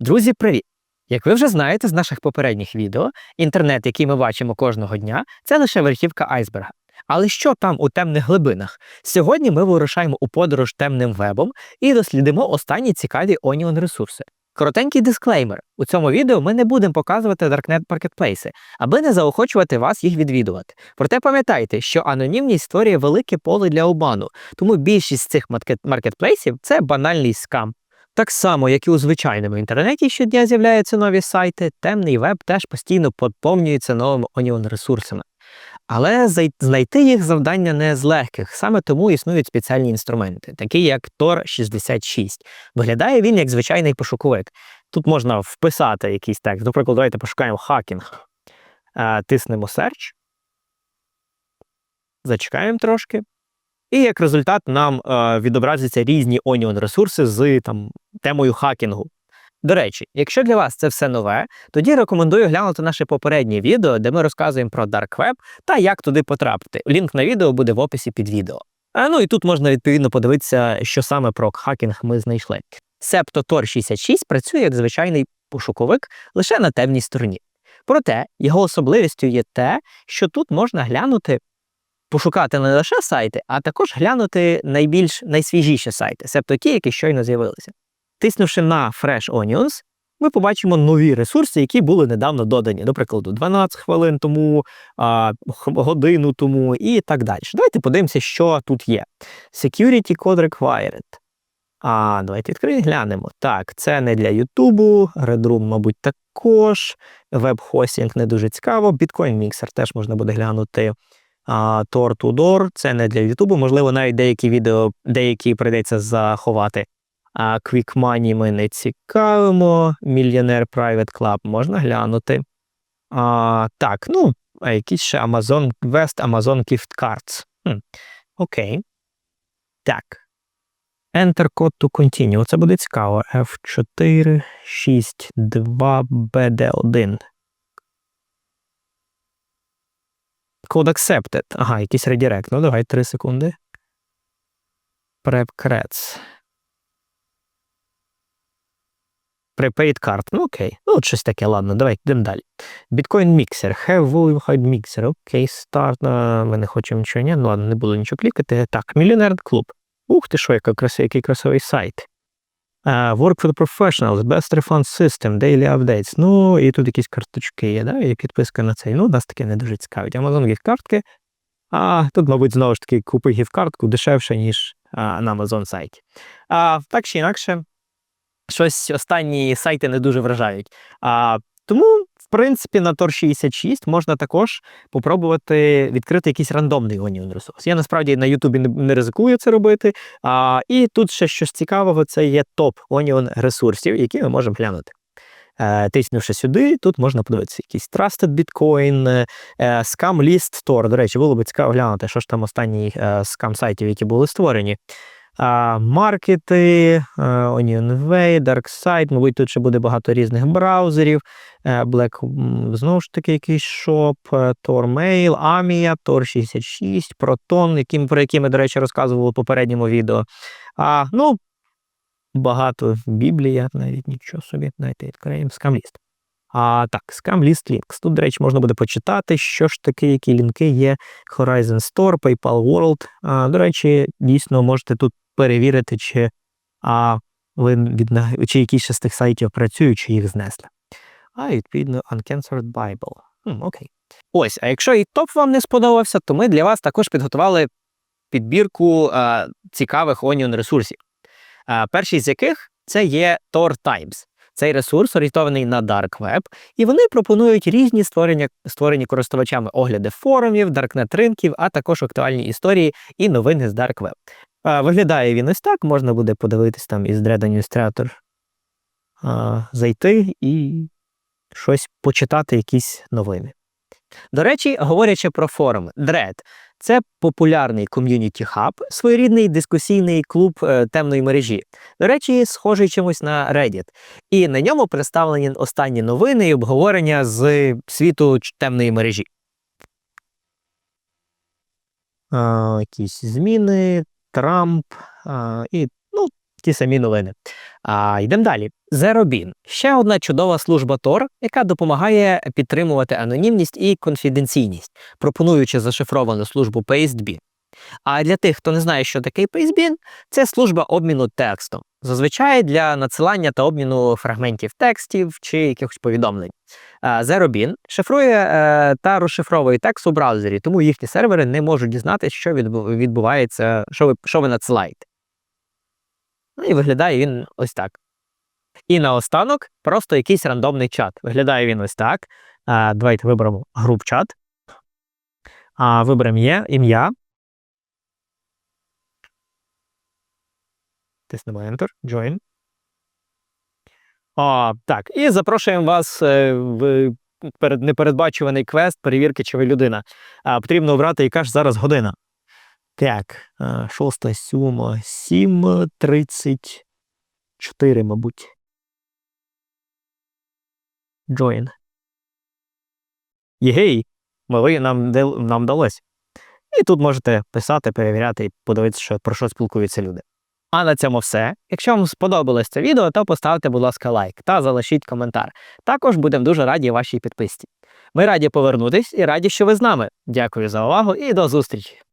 Друзі, привіт! Як ви вже знаєте з наших попередніх відео, інтернет, який ми бачимо кожного дня, це лише верхівка айсберга. Але що там у темних глибинах? Сьогодні ми вирушаємо у подорож темним вебом і дослідимо останні цікаві Onion ресурси. Коротенький дисклеймер: у цьому відео ми не будемо показувати Darknet маркетплейси, аби не заохочувати вас їх відвідувати. Проте пам'ятайте, що анонімність створює велике поле для обману, тому більшість цих маркет- маркетплейсів це банальний скам. Так само, як і у звичайному інтернеті щодня з'являються нові сайти, темний веб теж постійно поповнюється новими Onion ресурсами. Але знайти їх завдання не з легких, саме тому існують спеціальні інструменти, такі як Tor 66. Виглядає він як звичайний пошуковик. Тут можна вписати якийсь текст. Наприклад, давайте пошукаємо хакінг. Е, Тиснемо Search. Зачекаємо трошки. І як результат нам е, відобразяться різні Onion ресурси з там, темою хакінгу. До речі, якщо для вас це все нове, тоді рекомендую глянути наше попереднє відео, де ми розказуємо про Dark Web та як туди потрапити. Лінк на відео буде в описі під відео. А ну і тут можна відповідно подивитися, що саме про хакінг ми знайшли. Себто Tor 66 працює як звичайний пошуковик лише на темній стороні. Проте його особливістю є те, що тут можна глянути, пошукати не лише сайти, а також глянути найбільш найсвіжіші сайти, себто ті, які щойно з'явилися. Тиснувши на Fresh Onions, ми побачимо нові ресурси, які були недавно додані, до прикладу, 12 хвилин тому, годину тому і так далі. Давайте подивимося, що тут є. Security Code Required. А, давайте відкриємо, глянемо. Так, це не для Ютубу, Redroom, мабуть, також. Веб-хостінг не дуже цікаво. Bitcoin Mixer теж можна буде глянути. А, Tor to Door, це не для Ютубу. Можливо, навіть деякі відео, деякі прийдеться заховати. А Quick Money ми не цікавимо. Millionaire Private Club можна глянути. А, так, ну, а якісь ще Amazon West, Amazon Gift Cards. Хм, окей. Так. Enter code to continue. Це буде цікаво. F4, 6, 2, BD1. Code accepted. Ага, якийсь редірект. Ну, давай 3 секунди. Prep creds. Prepaid card. Ну, окей. Ну, от щось таке, ладно, давай йдемо далі. Bitcoin Mixer. Have Volume Mixer. Окей, старт. Ми не хочемо нічого. Ні, ну ладно, не буду нічого клікати. Так, Millionaire Club. Ух ти що, який красивий сайт. Work for the Professionals, Best Refund System, Daily Updates. Ну, і тут якісь карточки є, да? і підписка на цей. Ну, нас таке не дуже цікавить. Amazon гіфт-картки. А тут, мабуть, знову ж таки, купи гіфт-картку дешевше, ніж а, на Amazon сайті. А, так чи інакше, щось останні сайти не дуже вражають. А, тому, в принципі, на Tor 66 можна також попробувати відкрити якийсь рандомний Onion ресурс. Я насправді на Ютубі не, ризикую це робити. А, і тут ще щось цікавого: це є топ Onion ресурсів, які ми можемо глянути. Е, Тиснувши сюди, тут можна подивитися якийсь Trusted Bitcoin, е, Scam List Store. До речі, було б цікаво глянути, що ж там останні е, скам сайтів, які були створені. А, Маркети, е, Onionway, DarkSide, мабуть, тут ще буде багато різних браузерів. е, Black, знову ж таки, якийсь шоп, е, Tor Mail, Amia, Tor 66, Proton, яким, про які ми, до речі, розказували в попередньому відео. А, ну, багато Біблія, навіть нічого собі, давайте відкриємо скамліст. А так, Scamlist Links. Тут, до речі, можна буде почитати, що ж таке, які лінки є. Horizon Store, PayPal World. А, до речі, дійсно можете тут перевірити, чи, а, ви від, чи якісь з тих сайтів працюють, чи їх знесли. А, відповідно, Uncancelled Bible. Хм, окей. Ось, а якщо і топ вам не сподобався, то ми для вас також підготували підбірку а, цікавих Onion ресурсів. А, перший з яких це є Tor Times. Цей ресурс орієнтований на Dark Web, і вони пропонують різні створення, створені користувачами огляди форумів, даркнет ринків, а також актуальні історії і новини з Dark Web. Виглядає він ось так, можна буде подивитись там із Dread Administrator, а, зайти і щось почитати, якісь новини. До речі, говорячи про форуми, Dread – це популярний ком'юніті хаб, своєрідний дискусійний клуб е, темної мережі. До речі, схожий чимось на Reddit. І на ньому представлені останні новини і обговорення з світу темної мережі. А, якісь зміни, Трамп і ну, ті самі новини. А, йдемо далі. Зеробін – ще одна чудова служба Тор, яка допомагає підтримувати анонімність і конфіденційність, пропонуючи зашифровану службу PasteBean. А для тих, хто не знає, що таке PasteBean, це служба обміну текстом, зазвичай для надсилання та обміну фрагментів текстів чи якихось повідомлень. А, ZeroBean шифрує е, та розшифровує текст у браузері, тому їхні сервери не можуть дізнатися, що відбувається, що ви, що ви надсилаєте. Ну і виглядає він ось так. І наостанок просто якийсь рандомний чат. Виглядає він ось так. Давайте виберемо груп чат. Виберемо ім'я. Тиснемо Enter, Join. О, так. І запрошуємо вас е, в перед непередбачуваний квест перевірки, чи ви людина. А, потрібно обрати, яка ж зараз година. Так, а, шоста, сьома, сім, тридцять чотири, мабуть. Join. Єгей, мали нам, нам вдалося. І тут можете писати, перевіряти і подивитися, про що спілкуються люди. А на цьому все. Якщо вам сподобалось це відео, то поставте, будь ласка, лайк та залишіть коментар. Також будемо дуже раді вашій підписці. Ми раді повернутись і раді, що ви з нами. Дякую за увагу і до зустрічі!